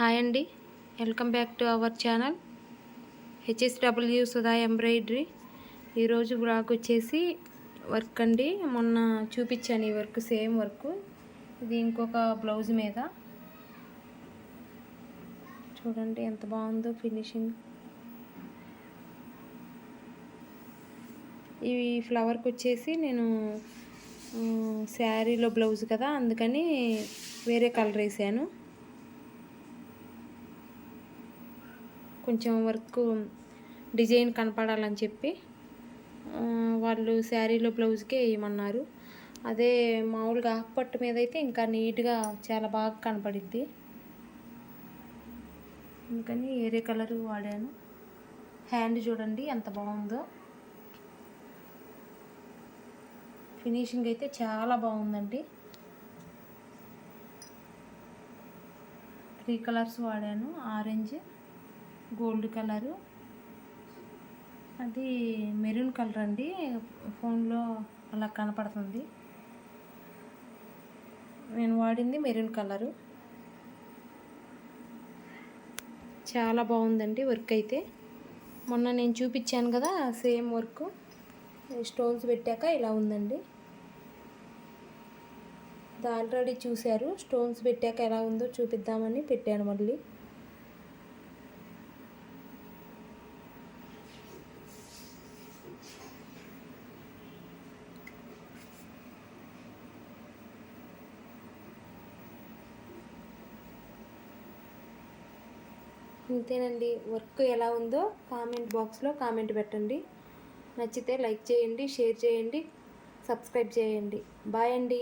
Hi అండి. Welcome back to our channel. HSW Sudha embroidery. ఈరోజు blog వచ్చేసి work అండి. మొన్న చూపించాను ఈ వర్క్ సేమ్ వర్క్. ఇది ఇంకొక బ్లౌజ్ మీద. చూడండి ఎంత బాగుందో ఫినిషింగ్. ఈ ఫ్లవర్కి వచ్చేసి నేను శారీలో బ్లౌజ్ కదా అందుకని వేరే కలర్ వేసాను. కొంచెం వర్క్ డిజైన్ కనపడాలని చెప్పి వాళ్ళు శారీలో బ్లౌజ్కే వేయమన్నారు. అదే మామూలుగా ఆకుపట్టు పట్టు మీద అయితే ఇంకా నీట్గా చాలా బాగా కనపడిద్ది. అందుకని ఏరే కలర్ వాడాను. హ్యాండ్ చూడండి ఎంత బాగుందో. ఫినిషింగ్ అయితే చాలా బాగుందండి. త్రీ కలర్స్ వాడాను. Orange gold colour. అది మెరూన్ కలర్ అండి. ఫోన్లో అలా కనపడుతుంది. నేను వాడింది మెరూన్ కలరు. చాలా బాగుందండి వర్క్ అయితే. మొన్న నేను చూపించాను కదా సేమ్ వర్క్. స్టోన్స్ పెట్టాక ఇలా ఉందండి. ఇది ఆల్రెడీ చూశారు. స్టోన్స్ పెట్టాక ఎలా ఉందో చూపిద్దామని పెట్టాను మళ్ళీ. ఇంతేనండి. వర్క్ ఎలా ఉందో కామెంట్ బాక్స్లో కామెంట్ పెట్టండి. నచ్చితే లైక్ చేయండి షేర్ చేయండి సబ్స్క్రైబ్ చేయండి. బాయ్ అండి.